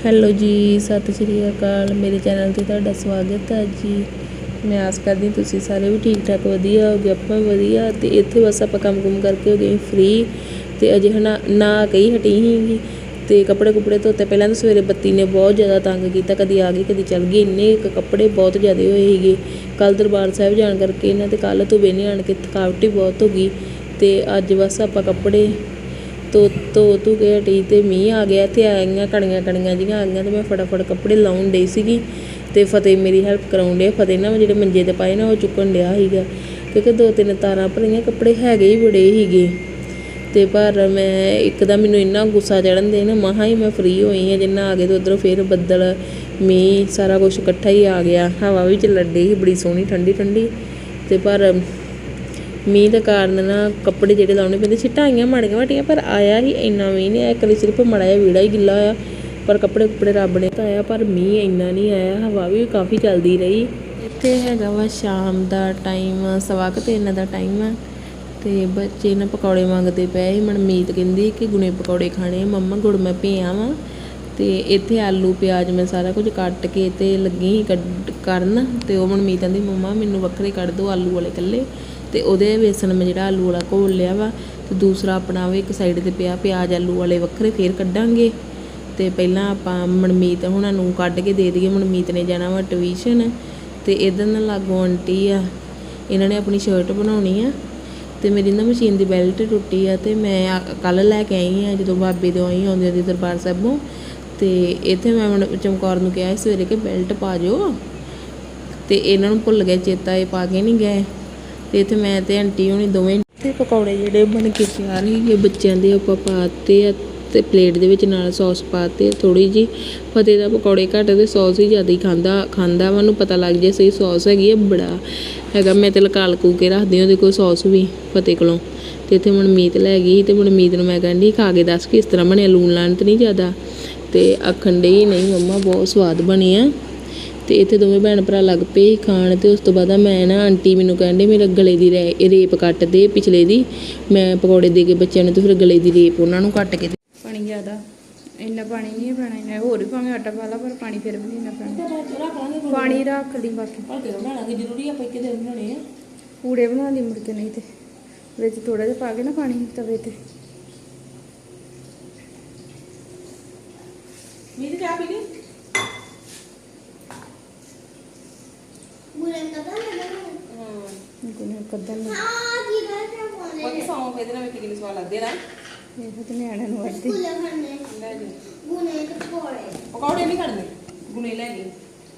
Hello ਜੀ, ਸਤਿ ਸ਼੍ਰੀ ਅਕਾਲ। ਮੇਰੇ ਚੈਨਲ ਤੇ ਤੁਹਾਡਾ ਸਵਾਗਤ ਹੈ ਜੀ। ਮੈਂ ਆਸ ਕਰਦੀ ਤੁਸੀਂ ਸਾਰੇ ਵੀ ਠੀਕ ਠਾਕ ਵਧੀਆ ਹੋਗੇ, ਆਪਾਂ ਵੀ ਵਧੀਆ। ਤੇ ਇੱਥੇ ਬਸ ਆਪਾਂ ਕੰਮ ਕੁਮ ਕਰਕੇ ਹੋ ਗਏ ਫ੍ਰੀ ਤੇ ਅਜੇ ਹਨਾ ਨਾ ਕਹੀ ਹਟੀ ਸੀਗੀ ਤੇ ਕੱਪੜੇ ਕੁਪੜੇ ਧੋਤੇ ਪਹਿਲਾਂ ਤਾਂ ਸਵੇਰੇ ਬੱਤੀ ਨੇ ਬਹੁਤ ਜ਼ਿਆਦਾ ਤੰਗ ਕੀਤਾ। ਕਦੀ ਆ ਗਈ, ਕਦੀ ਚੱਲ ਗਈ। ਇੰਨੇ ਕੱਪੜੇ ਬਹੁਤ ਜ਼ਿਆਦਾ ਹੋਏ ਸੀਗੇ। ਕੱਲ ਦਰਬਾਰ ਸਾਹਿਬ ਜਾਣ ਕਰਕੇ ਇਹਨਾਂ ਤੇ ਕੱਲ ਤੋਂ ਵੇਨੇ ਆਣ ਕੇ ਥਕਾਵਟ ਹੀ ਬਹੁਤ ਹੋ ਗਈ। ਤੇ ਅੱਜ ਬਸ ਆਪਾਂ ਕੱਪੜੇ ਧੋ ਧੋ ਧੂ ਕੇ ਹਟੀ ਤੇ ਮੀਂਹ ਆ ਗਿਆ ਤੇ ਆਈਆਂ ਕਣੀਆਂ ਕਣੀਆਂ ਜੀਆਂ ਆ ਗਈਆਂ ਤੇ ਮੈਂ ਫਟਾਫਟ ਕੱਪੜੇ ਲਾਉਣ ਡਈ ਸੀਗੀ ਤੇ ਫਤਿਹ ਮੇਰੀ ਹੈਲਪ ਕਰਾਉਣ ਡਿਆ। ਫਤਿਹ ਨਾ ਜਿਹੜੇ ਮੰਜੇ ਤੇ ਪਾਏ ਨਾ ਉਹ ਚੁੱਕਣ ਡਿਆ ਸੀਗਾ। ਕਿਉਂਕਿ ਦੋ ਤਿੰਨ ਤਾਰਾਂ ਭਰੀਆਂ, ਕੱਪੜੇ ਹੈਗੇ ਹੀ ਬੜੇ ਸੀਗੇ। ਤੇ ਪਰ ਮੈਂ ਇੱਕਦਮ ਮੈਨੂੰ ਇੰਨਾ ਗੁੱਸਾ ਚੜਨ ਦੇ ਨਾ ਮਹਾ ਹੀ ਮੈਂ ਫ੍ਰੀ ਹੋਈ ਹਾਂ, ਜਿੰਨਾ ਆ ਗਏ ਤੇ ਉਧਰੋਂ ਫੇਰ ਬੱਦਲ, ਮੀਂਹ ਸਾਰਾ ਕੁਝ ਇਕੱਠਾ ਹੀ ਆ ਗਿਆ। ਹਵਾ ਵੀ ਚੱਲਣ ਡਈ ਸੀ, ਬੜੀ ਸੋਹਣੀ, ਠੰਡੀ ਠੰਡੀ। ਤੇ ਪਰ ਮੀਂਹ ਦੇ ਕਾਰਨ ਨਾ ਕੱਪੜੇ ਜਿਹੜੇ ਲਾਉਣੇ ਪੈਂਦੇ, ਛਿੱਟਾਂ ਆਈਆਂ, ਮਾੜੀਆਂ ਮਾਟੀਆਂ ਪਰ ਆਇਆ ਹੀ ਇੰਨਾ ਮੀਂਹ ਨਹੀਂ ਆਇਆ, ਕਦੇ ਸਿਰਫ ਮੜਾ ਜਿਹਾ ਵੀੜਾ ਹੀ ਗਿੱਲਾ ਹੋਇਆ, ਪਰ ਕੱਪੜੇ ਕੁੱਪੜੇ ਰੱਬ ਨੇ ਤਾਂ ਆਇਆ, ਪਰ ਮੀਂਹ ਇੰਨਾ ਨਹੀਂ ਆਇਆ, ਹਵਾ ਵੀ ਕਾਫੀ ਚੱਲਦੀ ਰਹੀ। ਇੱਥੇ ਹੈਗਾ ਵਾ ਸ਼ਾਮ ਦਾ ਟਾਈਮ, ਸਵਾ ਕੁ ਤਿੰਨ ਦਾ ਟਾਈਮ ਆ, ਤੇ ਬੱਚੇ ਨਾ ਪਕੌੜੇ ਮੰਗਦੇ ਪਏ ਸੀ, ਮਨਮੀਤ ਕਹਿੰਦੀ ਕਿ ਗੁਣੇ ਪਕੌੜੇ ਖਾਣੇ ਮੰਮਾ ਗੁੜ ਮੈਂ ਪਿਆ ਵਾਂ ਤੇ ਇੱਥੇ ਆਲੂ, ਪਿਆਜ਼ ਮੈਂ ਸਾਰਾ ਕੁਝ ਕੱਟ ਕੇ ਤੇ ਲੱਗੀ ਸੀ ਕੱਢ- ਕਰਨ, ਤੇ ਉਹ ਮਨਮੀਤ ਕਹਿੰਦੀ, ਮੰਮਾ ਮੈਨੂੰ ਵੱਖਰੇ ਕੱਢ ਦਿਓ ਆਲੂ ਵਾਲੇ ਇਕੱਲੇ। ਤੇ ਉਹਦੇ ਵੇਸਣ ਮੈਂ ਜਿਹੜਾ ਆਲੂ ਵਾਲਾ ਘੋਲ ਲਿਆ ਵਾ ਤੇ ਦੂਸਰਾ ਆਪਣਾ ਉਹ ਇੱਕ ਸਾਈਡ ਤੇ ਪਿਆ ਪਿਆਜ਼ ਆਲੂ ਵਾਲੇ ਵੱਖਰੇ ਫੇਰ ਕੱਢਾਂਗੇ। ਤੇ ਪਹਿਲਾਂ ਆਪਾਂ ਮਨਮੀਤ ਹੁਣਾਂ ਨੂੰ ਕੱਢ ਕੇ ਦੇ ਦਈਏ। ਮਨਮੀਤ ਨੇ ਜਾਣਾ ਵਾ ਟਿਊਸ਼ਨ ਤੇ ਇਧਰ ਨਾਲ ਲਾਗੋਂ ਆਂਟੀ ਆ, ਇਹਨਾਂ ਨੇ ਆਪਣੀ ਸ਼ਰਟ ਬਣਾਉਣੀ ਆ ਤੇ ਮੇਰੀ ਨਾ ਮਸ਼ੀਨ ਦੀ ਬੈਲਟ ਟੁੱਟੀ ਆ ਤੇ ਮੈਂ ਕੱਲ ਲੈ ਕੇ ਆਈ ਆ ਜਦੋਂ ਬਾਬੇ ਦੇ ਆਈ ਆਉਂਦੇ ਦੀ ਦਰਬਾਰ ਸਾਹਿਬੋਂ। ਤੇ ਇੱਥੇ ਮੈਂ ਚਮਕੌਰ ਨੂੰ ਕਿਹਾ ਸਵੇਰੇ ਕਿ ਬੈਲਟ ਪਾ ਜਾਓ। ਤੇ ਇਹਨਾਂ ਨੂੰ ਭੁੱਲ ਗਏ, ਚੇਤਾ ਇਹ ਪਾ ਕੇ ਨਹੀਂ ਗਏ। ਤੇ ਇੱਥੇ ਮੈਂ ਤੇ ਆਂਟੀ ਹੁਣੀ ਦੋਵੇਂ ਤੇ ਪਕੌੜੇ ਜਿਹੜੇ ਬਣ ਕੇ ਤਿਆਰ ਸੀਗੇ, ਬੱਚਿਆਂ ਦੇ ਆਪਾਂ ਪਾਤੇ ਆ ਤੇ ਪਲੇਟ ਦੇ ਵਿੱਚ ਨਾਲ ਸੌਸ ਪਾਤੇ ਥੋੜੀ ਜੀ ਫਤਿਹ ਦਾ ਪਕੌੜੇ ਘੱਟ ਤੇ ਸੌਸ ਹੀ ਜ਼ਿਆਦਾ ਹੀ ਖਾਂਦਾ ਖਾਂਦਾ ਮੈਨੂੰ ਪਤਾ ਲੱਗ ਜੇ ਸਹੀ ਸੌਸ ਹੈਗੀ ਆ, ਬੜਾ ਹੈਗਾ। ਮੈਂ ਤੇ ਲਕਾਲ ਕੂ ਕੇ ਰੱਖਦੀ ਉਹਦੇ ਕੋਲ ਸੌਸ ਵੀ ਫਤਿਹ ਕੋਲੋਂ। ਤੇ ਇੱਥੇ ਮਨਮੀਤ ਲੈ ਗਈ ਤੇ ਮਨਮੀਤ ਨੂੰ ਮੈਂ ਕਹਿੰਦੀ ਖਾ ਕੇ ਦੱਸ ਕਿਸ ਤਰ੍ਹਾਂ ਬਣਿਆ, ਲੂਣ ਲਾਣ ਤੇ ਨਹੀਂ ਜ਼ਿਆਦਾ। ਤੇ ਆਖਣ ਡਈ, ਨਹੀਂ ਮੰਮਾ, ਬਹੁਤ ਸਵਾਦ ਬਣੀ ਆ। ਤੇ ਇੱਥੇ ਦੋਵੇਂ ਭੈਣ ਭਰਾ ਲੱਗ ਪਏ ਸੀ ਖਾਣ ਤੇ ਉਸ ਤੋਂ ਬਾਅਦ ਮੈਂ ਨਾ ਆਂਟੀ ਮੈਨੂੰ ਕਹਿੰਦੇ ਮੇਰੇ ਗਲੇ ਦੀ ਰੇਪ ਕੱਟ ਦੇ ਪਿਛਲੇ ਦੀ। ਮੈਂ ਪਕੌੜੇ ਦੇ ਕੇ ਬੱਚਿਆਂ ਨੂੰ ਤੇ ਫਿਰ ਗਲੇ ਦੀ ਰੇਪ ਉਹਨਾਂ ਨੂੰ ਕੱਟ ਕੇ ਪਾਣੀ ਜ਼ਿਆਦਾ। ਇੰਨਾ ਪਾਣੀ ਨਹੀਂ ਪੈਣਾ ਇੰਨਾ ਹੋਰ ਵੀ ਭਾਵੇਂ ਆਟਾ ਪਾ ਲਾ ਪਰ ਪਾਣੀ ਫਿਰ ਵੀ ਨਹੀਂ ਇੰਨਾ ਪੈਣਾ। ਪਾਣੀ ਰੱਖ ਲਈ ਬਾਕੀ। ਭਲਕੇ ਬਣਾਉਣਾ ਜ਼ਰੂਰੀ ਆ ਪੱਕੇ ਦੇ ਬਣਾਉਣੇ ਆ। ਪੂੜੇ ਬਣਾ ਲਈ ਮੁੜ ਕੇ ਨਹੀਂ ਤੇ। ਵਿੱਚ ਥੋੜਾ ਜਿਹਾ ਪਾ ਕੇ ਨਾ ਪਾਣੀ ਤਵੇ ਤੇ। ਮੀਤ ਚਾਹ ਪੀ ਲਈ? ਗੁਨੇ ਕੱਦਨ ਨੂੰ ਬਾਕੀ ਸੌਂ ਫੇਦੇ ਨਾਲ ਕਿੰਨੀ ਸਵਾਦ ਲੱਗਦੇ ਨਾ? ਇਹ ਤੇ ਨਿਆਣਿਆਂ ਨੂੰ ਵੜਦੀ ਲੈ ਜੀ। ਪਕੌੜੇ। ਨਹੀਂ ਖੜਨੇ ਗੁਨੇ ਲੈ ਗਈ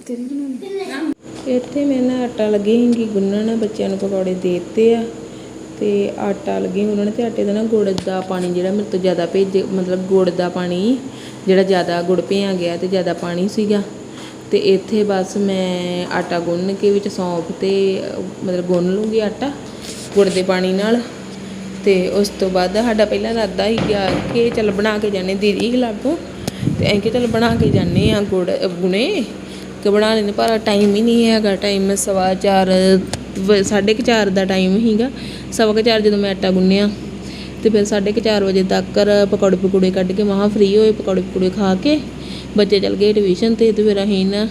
ਤੇਰੀ ਬਣਾਉਣੀ ਇੱਥੇ ਮੈਂ ਨਾ ਆਟਾ ਲੱਗੀ ਸੀਗੀ ਗੁੰਨਣ ਬੱਚਿਆਂ ਨੂੰ ਪਕੌੜੇ ਦੇ ਦਿੱਤੇ ਆ। ਤੇ ਆਟਾ ਲੱਗੀ ਗੁੰਨਣ ਤੇ ਆਟੇ ਦਾ ਨਾ ਗੁੜ ਦਾ ਪਾਣੀ ਜਿਹੜਾ ਮੇਰੇ ਤੋਂ ਜ਼ਿਆਦਾ ਭੇਜ ਮਤਲਬ ਗੁੜ ਦਾ ਪਾਣੀ ਜਿਹੜਾ ਜ਼ਿਆਦਾ ਗੁੜ ਭਿਆ ਗਿਆ ਤੇ ਜ਼ਿਆਦਾ ਪਾਣੀ ਸੀਗਾ। ਤੇ ਇੱਥੇ ਬਸ ਮੈਂ ਆਟਾ ਗੁੰਨ ਕੇ ਵਿੱਚ ਸੌਂਫ ਤੇ, ਮਤਲਬ ਗੁੰਨ ਲੂੰਗੀ ਆਟਾ ਗੁੜ ਦੇ ਪਾਣੀ ਨਾਲ। ਤੇ ਉਸ ਤੋਂ ਬਾਅਦ ਸਾਡਾ ਪਹਿਲਾਂ ਇਰਾਦਾ ਹੀ ਗਿਆ ਕਿ ਚੱਲ ਬਣਾ ਕੇ ਜਾਣੇ ਦੀਦੀ ਲਾਗੋਂ। ਤੇ ਐਂ ਕਿ ਚੱਲ ਬਣਾ ਕੇ ਜਾਣੇ ਆ ਗੁੜ ਗੁਣੇ। ਕਿ ਬਣਾ ਲੈਂਦੇ, ਪਰ ਟਾਈਮ ਹੀ ਨਹੀਂ ਹੈਗਾ ਟਾਈਮ ਸਵਾ ਚਾਰ ਸਾਢੇ ਕੁ ਚਾਰ ਦਾ ਟਾਈਮ ਸੀਗਾ। ਸਵਾ ਕੁ ਚਾਰ ਜਦੋਂ ਮੈਂ ਆਟਾ ਗੁੰਨਿਆ, ਤੇ ਫਿਰ ਸਾਢੇ ਕੁ ਚਾਰ ਵਜੇ ਤੱਕ ਪਕੌੜੇ ਪਕੌੜੇ ਕੱਢ ਕੇ ਮਹਾਂ ਫ੍ਰੀ ਹੋਏ ਪਕੌੜੇ ਪਕੌੜੇ ਖਾ ਕੇ। ਬੱਚੇ ਚਲ ਗਏ ਟਿਊਸ਼ਨ ਤੇ ਤੇ ਫਿਰ ਅਸੀਂ ਨਾ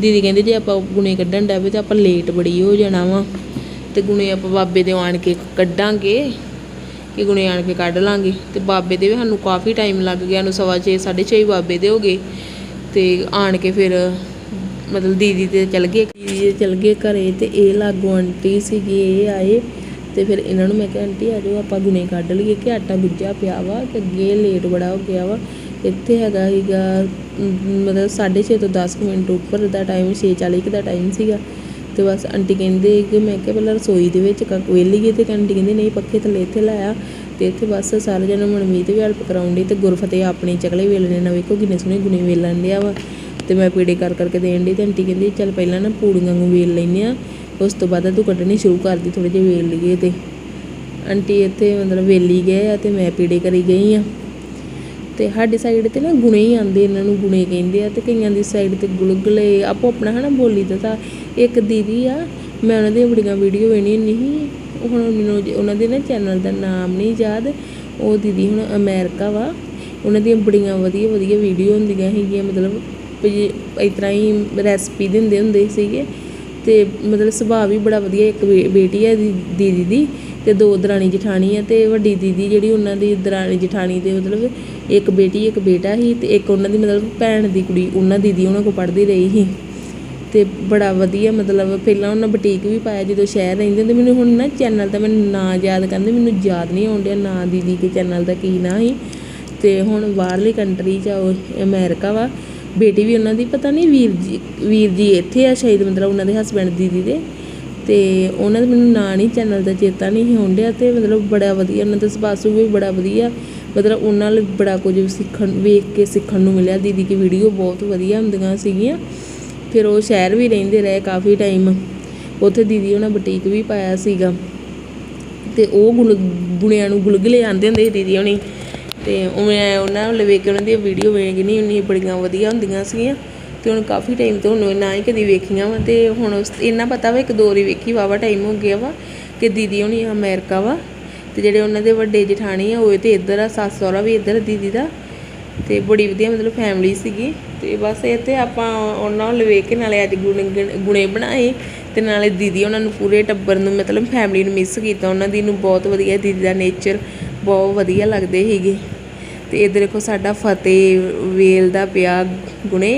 ਦੀਦੀ ਕਹਿੰਦੇ ਜੇ ਆਪਾਂ ਗੁਣੇ ਕੱਢਣ ਡਾਵੇ ਤੇ ਆਪਾਂ ਲੇਟ ਬੜੀ ਹੋ ਜਾਣਾ ਵਾ। ਤੇ ਗੁਣੇ ਆਪਾਂ ਬਾਬੇ ਦੇ ਆਣ ਕੇ ਕੱਢਾਂਗੇ ਕਿ ਗੁਣੇ ਆਣ ਕੇ ਕੱਢ ਲਾਂਗੇ। ਤੇ ਬਾਬੇ ਦੇ ਵੀ ਸਾਨੂੰ ਕਾਫੀ ਟਾਈਮ ਲੱਗ ਗਿਆ ਨੂੰ ਸਵਾ ਛੇ, ਸਾਢੇ ਛੇ ਬਾਬੇ ਦੇ ਹੋ ਗਏ। ਤੇ ਆਣ ਕੇ ਫਿਰ ਮਤਲਬ ਦੀਦੀ ਤੇ ਚਲ ਗਏ ਦੀਦੀ ਤੇ ਚਲ ਗਏ ਘਰੇ ਤੇ ਇਹ ਲਾਗੋ ਆਂਟੀ ਸੀਗੀ ਇਹ ਆਏ। ਤੇ ਫਿਰ ਇਹਨਾਂ ਨੂੰ ਮੈਂ ਕਿਹਾ ਆਂਟੀ ਆ ਜਾਓ ਆਪਾਂ ਗੁਣੇ ਕੱਢ ਲਈਏ ਕਿ ਆਟਾ ਗੁੱਜਾ ਪਿਆ ਵਾ ਤੇ ਅੱਗੇ ਲੇਟ ਬੜਾ ਹੋ ਗਿਆ ਵਾ। ਇੱਥੇ ਹੈਗਾ ਹੀਗਾ ਅਮ, ਮਤਲਬ 6:30 ਤੋਂ 10 ਕੁ ਮਿੰਟ ਉੱਪਰ ਦਾ ਟਾਈਮ 6:40 ਕੁ ਦਾ ਟਾਈਮ ਸੀਗਾ। ਤੇ ਬਸ ਆਂਟੀ ਕਹਿੰਦੇ ਕਿ ਮੈਂ ਕਿਹਾ ਪਹਿਲਾਂ ਰਸੋਈ ਦੇ ਵਿੱਚ ਕ ਗਈ ਤੇ ਆਂਟੀ ਕਹਿੰਦੀ ਨਹੀਂ ਪੱਖੇ ਥੱਲੇ ਇੱਥੇ ਲਾਇਆ ਤੇ ਇੱਥੇ ਬਸ ਸਾਰੇ ਜਣੇ ਮਨਮੀਤ ਵੀ ਹੈਲਪ ਕਰਾਉਣ ਕਰਾਉਂਦੀ ਤੇ ਗੁਰਫਤਿਹ ਆਪਣੀ ਚਕਲੇ ਵੇਲਣੇ ਨਾ ਵੇਖੋ ਕਿੰਨੇ ਸੋਹਣੇ ਗੁਣੇ ਵੇਲਣ ਡਿਆ ਵਾ। ਤੇ ਮੈਂ ਪੀੜੇ ਕਰ ਕਰਕੇ ਦੇਣ ਦੀ ਤੇ ਆਂਟੀ ਕਹਿੰਦੀ ਚੱਲ ਪਹਿਲਾਂ ਨਾ ਪੂੜੀਆਂ ਨੂੰ ਵੇਲ ਲੈਨੇ ਆ ਉਸ ਤੋਂ ਬਾਅਦ ਤੂੰ ਕੱਢਣੀ ਸ਼ੁਰੂ ਕਰਦੀ ਥੋੜੇ ਜਿਹਾ ਵੇਲ ਲਈਏ ਤੇ। ਆਂਟੀ ਇੱਥੇ ਮਤਲਬ ਵੇਲੀ ਗਏ ਆ ਤੇ ਮੈਂ ਪੀੜੇ ਕਰੀ ਗਈ ਆ। ਤੇ ਸਾਡੇ ਸਾਈਡ ਤੇ ਨਾ ਗੁਣੇ ਹੀ ਆਂਦੇ ਇਹਨਾਂ ਨੂੰ ਗੁਣੇ ਕਹਿੰਦੇ ਆ ਤੇ ਕਈਆਂ ਦੀ ਸਾਈਡ ਤੇ ਗੁਲਗੁਲੇ ਆਪੋ ਆਪਣਾ ਹਨਾ ਬੋਲੀ ਦਾ ਤਾਂ ਇੱਕ ਦੀਦੀ ਆ, ਮੈਂ ਉਹਨਾਂ ਦੀਆਂ ਬੜੀਆਂ ਵੀਡੀਓ ਵੇਣੀ ਨਹੀਂ ਹੁਣ ਮੈਨੂੰ ਉਹਨਾਂ ਦੇ ਨਾ ਚੈਨਲ ਦਾ ਨਾਮ ਨਹੀਂ ਯਾਦ, ਉਹ ਦੀਦੀ ਹੁਣ ਅਮਰੀਕਾ ਵਾ, ਉਹਨਾਂ ਦੀਆਂ ਬੜੀਆਂ ਵਧੀਆ ਵਧੀਆ ਵੀਡੀਓ ਹੁੰਦੀਆਂ ਹੈਗੀਆਂ ਮਤਲਬ ਇਸ ਤਰ੍ਹਾਂ ਹੀ ਰੈਸਪੀ ਦਿੰਦੇ ਹੁੰਦੇ ਸੀਗੇ ਤੇ ਮਤਲਬ ਸੁਭਾਅ ਵੀ ਬੜਾ ਵਧੀਆ, ਇੱਕ ਬੇ- ਬੇਟੀ ਹੈ ਦੀ- ਦੀਦੀ ਦੀ ਤੇ ਦੋ ਦਰਾਣੀ ਜਠਾਣੀ ਆ ਤੇ ਵੱਡੀ ਦੀਦੀ ਜਿਹੜੀ ਉਹਨਾਂ ਦੀ ਦਰਾਣੀ ਜਠਾਣੀ ਦੇ ਮਤਲਬ ਇੱਕ ਬੇਟੀ, ਇੱਕ ਬੇਟਾ ਸੀ ਤੇ ਇੱਕ ਉਹਨਾਂ ਦੀ ਮਤਲਬ ਭੈਣ ਦੀ ਕੁੜੀ, ਉਹਨਾਂ ਦੀਦੀ ਉਹਨਾਂ ਕੋਲ ਪੜ੍ਹਦੀ ਰਹੀ ਸੀ। ਤੇ ਬੜਾ ਵਧੀਆ ਮਤਲਬ ਪਹਿਲਾਂ ਉਹਨਾਂ ਬੁਟੀਕ ਵੀ ਪਾਇਆ ਜਦੋਂ ਸ਼ਹਿਰ ਰਹਿੰਦੇ ਹੁੰਦੇ ਮੈਨੂੰ ਹੁਣ ਨਾ ਚੈਨਲ ਦਾ ਮੈਨੂੰ ਨਾਂ ਯਾਦ ਕਰਦੇ ਮੈਨੂੰ ਯਾਦ ਨਹੀਂ ਆਉਣ ਡਿਆ ਨਾਂ ਦੀਦੀ ਦੇ ਚੈਨਲ ਦਾ ਕੀ ਨਾਂ ਸੀ। ਤੇ ਹੁਣ ਬਾਹਰਲੀ ਕੰਟਰੀ 'ਚ ਆ ਉਹ ਅਮਰੀਕਾ ਵਾ, ਬੇਟੀ ਵੀ ਉਹਨਾਂ ਦੀ ਪਤਾ ਨਹੀਂ ਵੀਰ ਜੀ ਵੀਰ ਜੀ ਇੱਥੇ ਆ ਸ਼ਾਇਦ ਮਤਲਬ ਉਹਨਾਂ ਦੇ ਹਸਬੈਂਡ ਦੀਦੀ ਦੇ। ਤੇ ਉਹਨਾਂ ਦਾ ਮੈਨੂੰ ਨਾਂ ਨਹੀਂ ਚੈਨਲ ਦਾ ਚੇਤਾ ਨਹੀਂ ਸੀ ਆਉਣ ਡਿਆ ਤੇ ਮਤਲਬ ਬੜਾ ਵਧੀਆ, ਉਹਨਾਂ ਦਾ ਸੁਭਾਅ ਵੀ ਬੜਾ ਵਧੀਆ। ਮਤਲਬ ਉਹਨਾਂ ਨਾਲ ਬੜਾ ਕੁਝ ਸਿੱਖਣ, ਵੇਖ ਕੇ ਸਿੱਖਣ ਨੂੰ ਮਿਲਿਆ। ਦੀਦੀ ਦੀ ਵੀਡੀਓ ਬਹੁਤ ਵਧੀਆ ਹੁੰਦੀਆਂ ਸੀਗੀਆਂ। ਫਿਰ ਉਹ ਸ਼ਹਿਰ ਵੀ ਰਹਿੰਦੇ ਰਹੇ ਕਾਫੀ ਟਾਈਮ ਉੱਥੇ ਦੀਦੀ ਉਹਨਾਂ ਬੁਟੀਕ ਵੀ ਪਾਇਆ ਸੀਗਾ। ਤੇ ਉਹ ਗੁਲ ਗੁਣਿਆਂ ਨੂੰ ਗੁਲਗੁਲੇ ਆਂਦੇ ਹੁੰਦੇ ਸੀ ਦੀਦੀ ਹੋਣੀ। ਤੇ ਮੈਂ ਉਹਨਾਂ ਨੂੰ ਵੇਖ ਕੇ ਉਹਨਾਂ ਦੀ ਵੀਡੀਓ ਵੇਖ ਨਹੀਂ ਉਨੀ ਬੜੀਆਂ ਵਧੀਆ ਹੁੰਦੀਆਂ ਸੀਗੀਆਂ। ਤੇ ਹੁਣ ਕਾਫੀ ਟਾਈਮ ਤੋਂ ਉਹਨੂੰ ਨਾ ਹੀ ਕਦੀ ਵੇਖੀਆਂ ਵਾ ਤੇ ਹੁਣ ਉਸ ਇੰਨਾ ਪਤਾ ਵਾ ਇੱਕ ਦੋ ਵਾਰੀ ਵੇਖੀ ਵਾਵਾ ਟਾਈਮ ਹੋ ਗਿਆ ਵਾ ਕਿ ਦੀਦੀ ਹੋਣੀ ਅਮਰੀਕਾ ਵਾ ਤੇ ਜਿਹੜੇ ਉਹਨਾਂ ਦੇ ਵੱਡੇ ਜਠਾਣੀ ਆ, ਉਹ ਤੇ ਇੱਧਰ ਆ, ਸੱਸ ਸਹੁਰਾ ਵੀ ਇੱਧਰ ਦੀਦੀ ਦਾ ਤੇ ਬੜੀ ਵਧੀਆ ਮਤਲਬ ਫੈਮਿਲੀ ਸੀਗੀ ਤੇ ਬਸ ਇਹ ਤੇ ਆਪਾਂ ਉਹਨਾਂ ਨੂੰ ਵੇਖ ਕੇ ਨਾਲੇ ਅੱਜ ਗੁਣੇ ਗੁਣੇ ਬਣਾਏ ਤੇ ਨਾਲੇ ਦੀਦੀ ਉਹਨਾਂ ਨੂੰ ਪੂਰੇ ਟੱਬਰ ਨੂੰ ਮਤਲਬ ਫੈਮਿਲੀ ਨੂੰ ਮਿਸ ਕੀਤਾ, ਉਹਨਾਂ ਦੀ ਨੂੰ ਬਹੁਤ ਵਧੀਆ ਦੀਦੀ ਦਾ ਨੇਚਰ ਬਹੁਤ ਵਧੀਆ ਲੱਗਦੇ ਸੀਗੇ ਤੇ ਇਧਰ ਦੇਖੋ ਸਾਡਾ ਫਤਿਹ, ਵੇਲ ਦਾ ਪਿਆ ਗੁਣੇ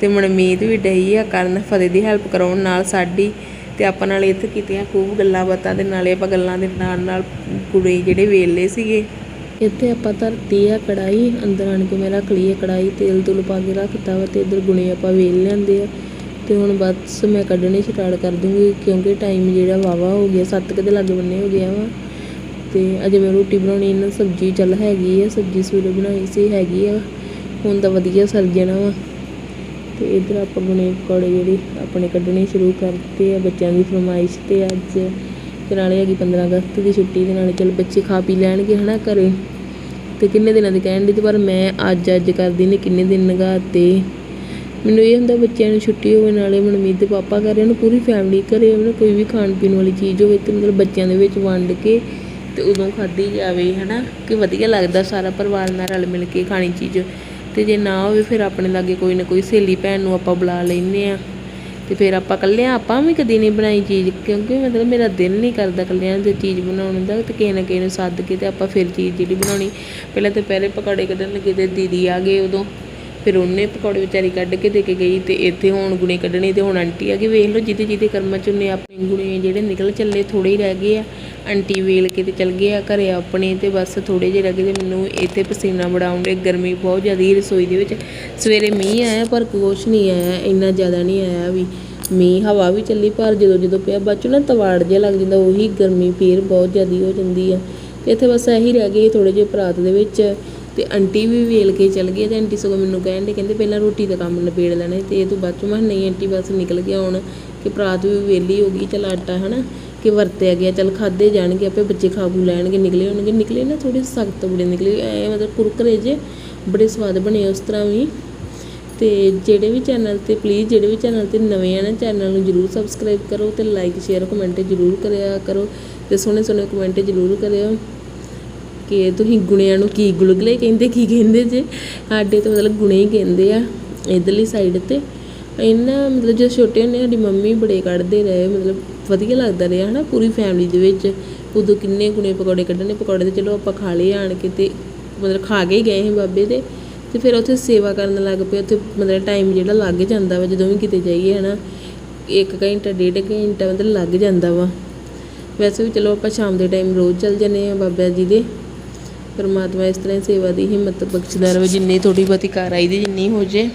ਤੇ ਮਨਮੀਤ ਵੀ ਡਈ ਆ ਕਰਨ, ਫਤਿਹ ਦੀ ਹੈਲਪ ਕਰਾਉਣ ਨਾਲ ਸਾਡੀ ਤੇ ਆਪਾਂ ਨਾਲ ਇੱਥੇ ਕੀਤੀਆਂ ਖੂਬ ਗੱਲਾਂ ਬਾਤਾਂ ਦੇ ਨਾਲੇ ਆਪਾਂ ਗੱਲਾਂ ਦੇ ਨਾਲ ਨਾਲ ਗੁਣੇ ਜਿਹੜੇ ਵੇਲੇ ਸੀਗੇ। ਇੱਥੇ ਆਪਾਂ ਧਰਤੀ ਆ ਕੜਾਈ ਅੰਦਰ ਆਣ ਕੇ ਮੈਂ ਰੱਖ ਲਈ ਆ ਕੜਾਈ ਤੇਲ ਤੁਲ ਪਾ ਕੇ ਰੱਖਤਾ ਵਾ ਤੇ ਇਧਰ ਗੁਣੇ ਆਪਾਂ ਵੇਲ ਲੈਂਦੇ ਆ। ਤੇ ਹੁਣ ਬਸ ਮੈਂ ਕੱਢਣੀ ਸਟਾਰਟ ਕਰ ਦੂੰਗੀ ਕਿਉਂਕਿ ਟਾਈਮ ਜਿਹੜਾ ਵਾਵਾ ਹੋ ਗਿਆ 7 ਕੁ ਦੇ ਲੱਗ ਬੰਨੇ ਹੋ ਗਿਆ ਵਾ। ਤੇ ਅਜੇ ਮੈਂ ਰੋਟੀ ਬਣਾਉਣੀ, ਇਹਨਾਂ ਸਬਜ਼ੀ ਚੱਲ ਹੈਗੀ ਆ, ਸਬਜ਼ੀ ਸਵੇਰੇ ਬਣਾਈ ਸੀ, ਹੈਗੀ ਆ। ਹੁਣ ਤਾਂ ਵਧੀਆ ਸਰ ਜਾਣਾ ਵਾ। ਅਤੇ ਇਧਰ ਆਪਾਂ ਗੁਣੇ ਪਕੌੜੇ ਜਿਹੜੇ ਆਪਣੇ ਕੱਢਣੇ ਸ਼ੁਰੂ ਕਰਤੇ ਆ, ਬੱਚਿਆਂ ਦੀ ਫਰਮਾਇਸ਼ ਤੇ ਅੱਜ। ਅਤੇ ਨਾਲੇ ਹੈਗੀ 15 ਅਗਸਤ ਦੀ ਛੁੱਟੀ ਦੇ ਨਾਲੇ ਚਲ ਬੱਚੇ ਖਾ ਪੀ ਲੈਣਗੇ ਹੈ ਨਾ ਘਰ। ਅਤੇ ਕਿੰਨੇ ਦਿਨਾਂ ਦੇ ਕਹਿਣ ਦੀ ਪਰ ਮੈਂ ਅੱਜ ਅੱਜ ਕਰਦੀ ਨੇ, ਕਿੰਨੇ ਦਿਨ ਲਗਾ ਤੇ। ਮੈਨੂੰ ਇਹ ਹੁੰਦਾ ਬੱਚਿਆਂ ਨੂੰ ਛੁੱਟੀ ਹੋਵੇ ਨਾਲੇ ਮਨਮੀਤ ਦੇ ਪਾਪਾ ਘਰੇ ਉਹਨੂੰ ਪੂਰੀ ਫੈਮਿਲੀ ਘਰੇ ਹੋਵੇ ਕੋਈ ਵੀ ਖਾਣ ਪੀਣ ਵਾਲੀ ਚੀਜ਼ ਹੋਵੇ ਤੇ ਮਤਲਬ ਬੱਚਿਆਂ ਦੇ ਵਿੱਚ ਵੰਡ ਕੇ ਤੇ ਉਦੋਂ ਖਾਧੀ ਜਾਵੇ ਹਨਾ। ਕਿ ਵਧੀਆ ਲੱਗਦਾ ਸਾਰਾ ਪਰਿਵਾਰ ਨਾਲ ਰਲ ਮਿਲ ਕੇ ਖਾਣੀ ਚੀਜ਼। ਤੇ ਜੇ ਨਾ ਹੋਵੇ ਫਿਰ ਆਪਣੇ ਲਾਗੇ ਕੋਈ ਨਾ ਕੋਈ ਸਹੇਲੀ ਭੈਣ ਨੂੰ ਆਪਾਂ ਬੁਲਾ ਲੈਂਦੇ ਆ ਤੇ ਫਿਰ ਆਪਾਂ ਇਕੱਲਿਆਂ ਆਪਾਂ ਵੀ ਕਦੀ ਨਹੀਂ ਬਣਾਈ ਚੀਜ਼, ਕਿਉਂਕਿ ਮਤਲਬ ਮੇਰਾ ਦਿਲ ਨਹੀਂ ਕਰਦਾ ਇਕੱਲਿਆਂ ਦੀ ਚੀਜ਼ ਬਣਾਉਣ ਦਾ, ਤੇ ਕਿਸੇ ਨਾ ਕਿਸੇ ਨੂੰ ਸੱਦ ਕੇ ਤੇ ਆਪਾਂ ਫਿਰ ਚੀਜ਼ ਜਿਹੜੀ ਬਣਾਉਣੀ। ਪਹਿਲਾਂ ਤੇ ਪਹਿਲੇ ਪਕੌੜੇ ਕੱਢਣ ਲੱਗੇ ਤੇ ਦੀਦੀ ਆ ਗਏ ਉਦੋਂ। ਫਿਰ ਉਹਨੇ ਪਕੌੜੇ ਵਿਚਾਰੀ ਕੱਢ ਕੇ ਦੇ ਕੇ ਗਈ ਤੇ ਇੱਥੇ ਹੁਣ ਗੁਣੇ ਕੱਢਣੇ ਤੇ ਹੁਣ ਆਂਟੀ ਆ ਕੇ ਵੇਖ ਲਓ ਜਿਹਦੇ ਜਿਹਦੇ ਕਰਮਾਂ ਚ ਉਹਨੇ ਆਪਣੇ ਗੁਣੇ ਜਿਹੜੇ ਨਿਕਲ ਚੱਲੇ ਥੋੜੇ ਹੀ ਰਹਿ ਗਏ ਆ। ਆਂਟੀ ਵੇਲ ਕੇ ਤੇ ਚਲ ਗਏ ਆ ਘਰੇ ਆਪਣੇ ਤੇ ਬਸ ਥੋੜੇ ਜਿਹੇ ਰਹਿ ਗਏ ਤੇ ਮੈਨੂੰ ਇੱਥੇ ਪਸੀਨਾ ਬੜਾ ਆਉਂਦੇ ਗਰਮੀ ਬਹੁਤ ਜ਼ਿਆਦਾ ਰਸੋਈ ਦੇ ਵਿੱਚ। ਸਵੇਰੇ ਮੀਂਹ ਆਇਆ ਪਰ ਕੁਛ ਨਹੀਂ ਆਇਆ, ਇੰਨਾ ਜ਼ਿਆਦਾ ਨਹੀਂ ਆਇਆ ਵੀ। ਮੀਂਹ ਹਵਾ ਵੀ ਚੱਲੀ ਪਰ ਜਦੋਂ ਜਦੋਂ ਪਿਆ ਬਾਅਦ ਚੋਂ ਨਾ ਤਵਾੜ ਜਿਹਾ ਲੱਗ ਜਾਂਦਾ, ਉਹੀ ਗਰਮੀ ਫੇਰ ਬਹੁਤ ਜ਼ਿਆਦਾ ਹੋ ਜਾਂਦੀ ਆ। ਤੇ ਇੱਥੇ ਬਸ ਇਹੀ ਰਹਿ ਗਏ ਥੋੜੇ ਜਿਹੇ ਪਰਾਤ ਦੇ ਵਿੱਚ। ਤੇ ਆਂਟੀ ਵੀ ਵੇਲ ਕੇ ਚਲ ਗਏ ਤੇ ਆਂਟੀ ਸਗੋਂ ਮੈਨੂੰ ਕਹਿਣ ਦੇ ਕਹਿੰਦੇ ਪਹਿਲਾਂ ਰੋਟੀ ਦਾ ਕੰਮ ਨਿਬੇੜ ਲੈਣਾ ਸੀ ਤੇ ਇਹ ਤੋਂ ਬਾਅਦ ਚੋਂ ਮੈਂ ਕਿਹਾ ਨਹੀਂ ਆਂਟੀ ਬਸ ਨਿਕਲ ਗਿਆ ਹੁਣ ਕਿ ਪਰਾਤ ਵੀ ਵੇਲੀ ਹੋ ਗਈ, ਚਲ ਆਟਾ ਹਨਾ ਕਿ ਵਰਤਿਆ ਗਿਆ, ਚਲ ਖਾਦੇ ਜਾਣਗੇ, ਆਪੇ ਬੱਚੇ ਖਾ ਖੂ ਲੈਣਗੇ, ਨਿਕਲੇ ਹੋਣਗੇ, ਨਿਕਲੇ ਨਾ ਥੋੜੇ ਸਖਤ ਬੜੇ ਨਿਕਲੇ, ਐ ਮਤਲਬ ਕੁਰਕਰੇ ਜੇ ਬੜੇ ਸਵਾਦ ਬਣੇ ਉਸ ਤਰ੍ਹਾਂ ਵੀ। ਤੇ ਜਿਹੜੇ ਵੀ ਚੈਨਲ ਤੇ ਪਲੀਜ਼ ਜਿਹੜੇ ਵੀ ਚੈਨਲ ਤੇ ਨਵੇਂ ਆ ਨਾ, ਚੈਨਲ ਨੂੰ ਜਰੂਰ ਸਬਸਕ੍ਰਾਈਬ ਕਰੋ ਤੇ ਲਾਈਕ ਸ਼ੇਅਰ ਕਮੈਂਟ ਜਰੂਰ ਕਰਿਆ ਕਰੋ ਤੇ ਸੋਹਣੇ ਸੋਹਣੇ ਕਮੈਂਟ ਜਰੂਰ ਕਰਿਓ। ਕਿ ਤੁਸੀਂ ਗੁਣਿਆਂ ਨੂੰ ਕੀ ਗੁਲਗੁਲੇ ਕਹਿੰਦੇ, ਕੀ ਕਹਿੰਦੇ ਜੇ? ਸਾਡੇ ਤਾਂ ਮਤਲਬ ਗੁਣੇ ਹੀ ਕਹਿੰਦੇ ਆ ਇਧਰਲੀ ਸਾਈਡ ਤੇ। ਇਹਨਾਂ ਮਤਲਬ ਜਦੋਂ ਛੋਟੇ ਹੁੰਦੇ ਸਾਡੀ ਮੰਮੀ ਬੜੇ ਕੱਢਦੇ ਰਹੇ, ਮਤਲਬ ਵਧੀਆ ਲੱਗਦਾ ਰਿਹਾ ਹਨਾ ਪੂਰੀ ਫੈਮਿਲੀ ਦੇ ਵਿੱਚ। ਉਦੋਂ ਕਿੰਨੇ ਗੁਣੇ ਪਕੌੜੇ ਕੱਢਣੇ, ਪਕੌੜੇ ਤੇ ਚਲੋ ਆਪਾਂ ਖਾ ਲਏ ਆਣ ਕੇ ਤੇ ਮਤਲਬ ਖਾ ਕੇ ਹੀ ਗਏ ਸੀ ਬਾਬੇ ਦੇ। ਤੇ ਫਿਰ ਉੱਥੇ ਸੇਵਾ ਕਰਨ ਲੱਗ ਪਏ, ਉੱਥੇ ਮਤਲਬ ਟਾਈਮ ਜਿਹੜਾ ਲੱਗ ਜਾਂਦਾ ਵਾ, ਜਦੋਂ ਵੀ ਕਿਤੇ ਜਾਈਏ ਹਨਾ, ਇੱਕ ਘੰਟਾ, ਡੇਢ ਘੰਟਾ ਮਤਲਬ ਲੱਗ ਜਾਂਦਾ ਵਾ। ਵੈਸੇ ਵੀ ਚਲੋ ਆਪਾਂ ਸ਼ਾਮ ਦੇ ਟਾਈਮ ਰੋਜ਼ ਚੱਲ ਜਾਂਦੇ ਆ ਬਾਬਾ ਜੀ ਦੇ। ਪਰਮਾਤਮਾ ਇਸ ਤਰ੍ਹਾਂ ਸੇਵਾ ਦੀ ਹਿੰਮਤ ਬਖਸ਼ਦਾ ਰਹੇ ਜਿੰਨੀ ਥੋੜੀ ਬਹੁਤੀ ਕਰ ਆਈ ਦੀ, ਜਿੰਨੀ ਹੋ ਜੇ।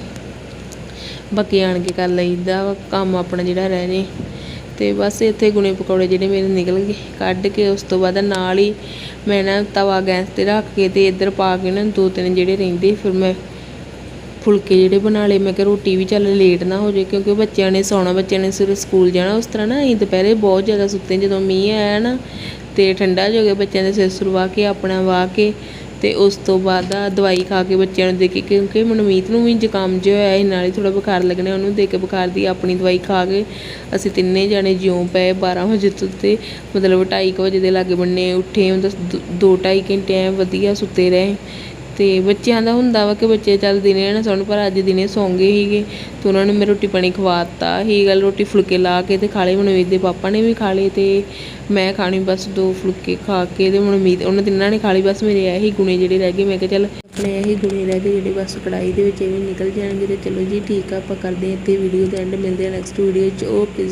ਬਾਕੀ ਆਣ ਕੇ ਕਰ ਲਈਦਾ ਕੰਮ ਆਪਣਾ ਜਿਹੜਾ ਰਹਿ ਜੇ। ਤੇ ਬਸ ਇੱਥੇ ਗੁਣੇ ਪਕੌੜੇ ਜਿਹੜੇ ਮੇਰੇ ਨਿਕਲ ਗਏ, ਕੱਢ ਕੇ ਉਸ ਤੋਂ ਬਾਅਦ ਨਾਲ ਹੀ ਮੈਂ ਨਾ ਤਵਾ, ਗੈਸ ਤੇ ਰੱਖ ਕੇ ਤੇ ਇੱਧਰ ਪਾ ਕੇ ਨਾ ਦੋ ਤਿੰਨ ਜਿਹੜੇ ਰਹਿੰਦੇ, ਫਿਰ ਮੈਂ ਫੁਲਕੇ ਜਿਹੜੇ ਬਣਾ ਲਏ। ਮੈਂ ਕਿਹਾ ਰੋਟੀ ਵੀ ਚੱਲ ਲੇਟ ਨਾ ਹੋ ਜਾਏ ਕਿਉਂਕਿ ਬੱਚਿਆਂ ਨੇ ਸੌਣਾ, ਬੱਚਿਆਂ ਨੇ ਸਵੇਰੇ ਸਕੂਲ ਜਾਣਾ। ਉਸ ਤਰ੍ਹਾਂ ਨਾ ਅਸੀਂ ਦੁਪਹਿਰੇ ਬਹੁਤ ਜ਼ਿਆਦਾ ਸੁੱਤੇ, ਜਦੋਂ ਮੀਂਹ ਆਇਆ ਨਾ ਤੇ ਠੰਡਾ ਜੋ ਗਿਆ, ਬੱਚਿਆਂ ਦੇ ਸਿਰ ਸੁਰਵਾ ਕੇ, ਆਪਣਾ ਵਾਹ ਕੇ ਤੇ ਉਸ ਤੋਂ ਬਾਅਦ ਆ ਦਵਾਈ ਖਾ ਕੇ ਬੱਚਿਆਂ ਨੂੰ ਦੇ ਕੇ, ਕਿਉਂਕਿ ਮਨਮੀਤ ਨੂੰ ਵੀ ਜ਼ੁਕਾਮ ਜਿਹਾ ਹੋਇਆ ਸੀ, ਨਾਲ ਹੀ ਥੋੜਾ ਬੁਖਾਰ ਲੱਗਣਾ, ਉਹਨੂੰ ਦੇ ਕੇ ਬੁਖਾਰ ਦੀ ਆਪਣੀ ਦਵਾਈ ਖਾ ਕੇ ਅਸੀਂ ਤਿੰਨੇ ਜਾਣੇ ਜਿਉਂ ਪਏ 12 ਵਜੇ ਤੋਂ ਤੇ ਮਤਲਬ 2:30 ਵਜੇ ਦੇ ਲਾਗੇ ਬੰਨੇ ਉੱਠੇ, ਮਤਲਬ ਦੋ 2.5 ਘੰਟੇ ਐਂ ਵਧੀਆ ਸੁੱਤੇ ਰਹੇ। ਤੇ ਬੱਚਿਆਂ ਦਾ ਹੁੰਦਾ ਵਾ ਕਿ ਬੱਚੇ ਚੱਲ ਦਿਨੇ ਨਾ ਸੌਣ, ਪਰ ਅੱਜ ਦਿਨੇ ਸੌਂਗੇ ਸੀਗੇ ਤੇ ਉਹਨਾਂ ਨੂੰ ਮੈਂ ਰੋਟੀ ਪਾਣੀ ਖਵਾਤਾ। ਹੀ ਗੱਲ ਰੋਟੀ ਫੁਲਕੇ ਲਾ ਕੇ ਤੇ ਖਾ ਲਏ ਮਨਵੀਰ ਦੇ ਪਾਪਾ ਨੇ ਵੀ ਖਾ ਲਏ ਤੇ ਮੈਂ ਖਾਣੀ ਬਸ ਦੋ ਫੁਲਕੇ ਖਾ ਕੇ ਤੇ ਮਨਮੀਤ ਉਹਨਾਂ ਤਿੰਨਾਂ ਨੇ ਖਾ ਲਈ ਬਸ ਮੇਰੇ ਇਹੀ ਗੁਣੇ ਜਿਹੜੇ ਰਹਿ ਗਏ। ਮੈਂ ਕਿਹਾ ਚੱਲ ਆਪਣੇ ਇਹੀ ਗੁਣੇ ਰਹਿ ਗਏ ਜਿਹੜੇ ਬਸ ਕੜਾਈ ਦੇ ਵਿੱਚ ਇਹ ਵੀ ਨਿਕਲ ਜਾਣਗੇ ਤੇ ਚਲੋ ਜੀ ਠੀਕ ਆ, ਆਪਾਂ ਕਰਦੇ ਹਾਂ ਇੱਥੇ ਵੀਡੀਓ ਦੇ ਐਂਡ ਮਿਲਦੇ ਹਾਂ ਨੈਕਸਟ ਵੀਡੀਓ 'ਚ ਓਕੇ